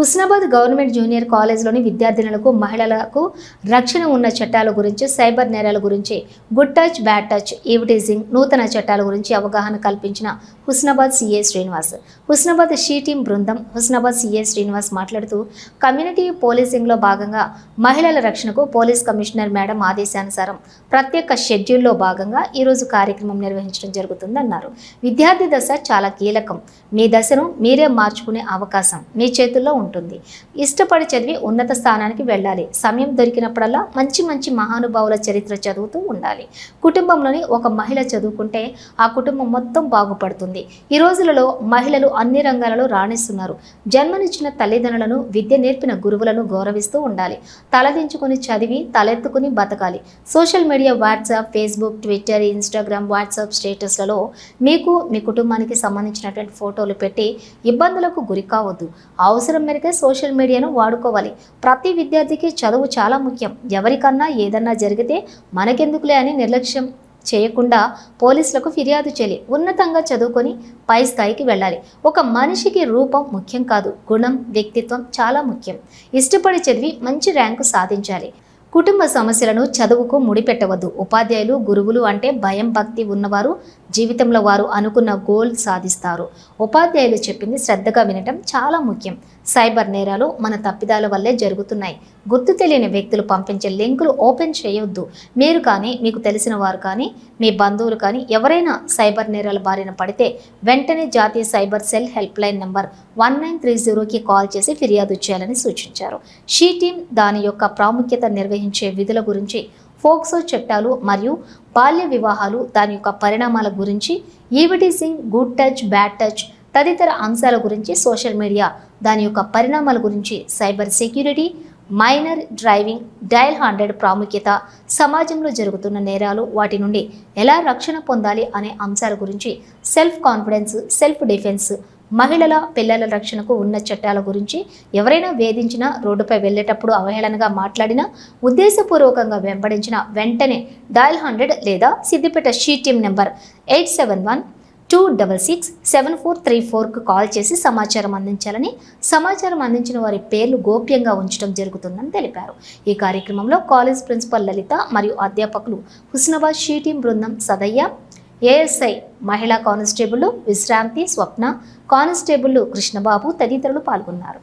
Husnabad government junior కాలేజ్లోని విద్యార్థినులకు మహిళలకు రక్షణ ఉన్న చట్టాల గురించి సైబర్ నేరాల గురించి good touch bad touch eve teasing నూతన చట్టాల గురించి అవగాహన కల్పించిన Husnabad CI Srinivas. Husnabad she team బృందం హుస్నాబాద్ సిఏ శ్రీనివాస్ మాట్లాడుతూ కమ్యూనిటీ పోలీసింగ్లో భాగంగా మహిళల రక్షణకు పోలీస్ కమిషనర్ మేడం ఆదేశానుసారం ప్రత్యేక షెడ్యూల్లో భాగంగా ఈరోజు కార్యక్రమం నిర్వహించడం జరుగుతుందన్నారు. విద్యార్థి దశ చాలా కీలకం. మీ దశను మీరే మార్చుకునే అవకాశం మీ చేతుల్లో ఉంటుంది. ఇష్టపడి చదివి ఉన్నత స్థానానికి వెళ్ళాలి. సమయం దొరికినప్పుడల్లా మంచి మంచి మహానుభావుల చరిత్ర చదువుతూ ఉండాలి. కుటుంబంలోని ఒక మహిళ చదువుకుంటే ఆ కుటుంబం మొత్తం బాగుపడుతుంది. ఈ రోజులలో మహిళలు అన్ని రంగాలలో రాణిస్తున్నారు. జన్మనిచ్చిన తల్లిదండ్రులను విద్య నేర్పిన గురువులను గౌరవిస్తూ ఉండాలి. తలదించుకుని చదివి తలెత్తుకుని బతకాలి. Social media WhatsApp Facebook Twitter Instagram WhatsApp స్టేటస్లలో మీకు మీ కుటుంబానికి సంబంధించినటువంటి ఫోటోలు పెట్టి ఇబ్బందులకు గురి కావద్దు. అవసరం మేరకు సోషల్ మీడియాను వాడుకోవాలి ప్రతి విద్యార్థికి చదువు చాలా ముఖ్యం. ఎవరికన్నా ఏదన్నా జరిగితే మనకెందుకులే అని నిర్లక్ష్యం చేయకుండా పోలీసులకు ఫిర్యాదు చేయాలి. ఉన్నతంగా చదువుకొని పై స్థాయికి వెళ్ళాలి. ఒక మనిషికి రూపం ముఖ్యం కాదు గుణం వ్యక్తిత్వం చాలా ముఖ్యం. ఇష్టపడి చదివి మంచి ర్యాంకు సాధించాలి. కుటుంబ సమస్యలను చదువుకు ముడిపెట్టవద్దు. ఉపాధ్యాయులు గురువులు అంటే భయం భక్తి ఉన్నవారు జీవితంలో వారు అనుకున్న గోల్ సాధిస్తారు. ఉపాధ్యాయులు చెప్పింది శ్రద్ధగా వినటం చాలా ముఖ్యం. సైబర్ నేరాలు మన తప్పిదాల వల్లే జరుగుతున్నాయి. గుర్తు తెలియని వ్యక్తులు పంపించే లింకులు ఓపెన్ చేయొద్దు. మీరు కానీ మీకు తెలిసిన వారు కానీ మీ బంధువులు కానీ ఎవరైనా సైబర్ నేరాల బారిన పడితే వెంటనే జాతీయ cyber cell helpline number one nine three జీరోకి కాల్ చేసి ఫిర్యాదు చేయాలని సూచించారు. షీ టీం దాని యొక్క ప్రాముఖ్యత నిర్వహించే విధుల గురించి ఫోక్సో చట్టాలు మరియు బాల్య వివాహాలు దాని యొక్క పరిణామాల గురించి eve teasing good touch bad touch తదితర అంశాల గురించి సోషల్ మీడియా దాని యొక్క పరిణామాల గురించి cyber security minor driving dial hundred ప్రాముఖ్యత సమాజంలో జరుగుతున్న నేరాలు వాటి నుండి ఎలా రక్షణ పొందాలి అనే అంశాల గురించి సెల్ఫ్ కాన్ఫిడెన్స్ సెల్ఫ్ డిఫెన్స్ మహిళల పిల్లల రక్షణకు ఉన్న చట్టాల గురించి ఎవరైనా వేధించినా రోడ్డుపై వెళ్ళేటప్పుడు అవహేళనగా మాట్లాడినా ఉద్దేశపూర్వకంగా వెంబడించిన వెంటనే డయల్ హండ్రెడ్ లేదా Siddipet she team number eight seven one two double six seven four three fork call చేసి సమాచారం అందించాలని సమాచారం అందించిన వారి పేర్లు గోప్యంగా ఉంచడం జరుగుతుందని తెలిపారు. ఈ కార్యక్రమంలో కాలేజ్ ప్రిన్సిపల్ లలిత మరియు అధ్యాపకులు హుస్నాబాద్ షీ టీం బృందం సదయ్య ఏఎస్ఐ మహిళా కానిస్టేబుల్ విశ్రాంతి స్వప్న కానిస్టేబుల్ కృష్ణబాబు తదితరులు పాల్గొన్నారు.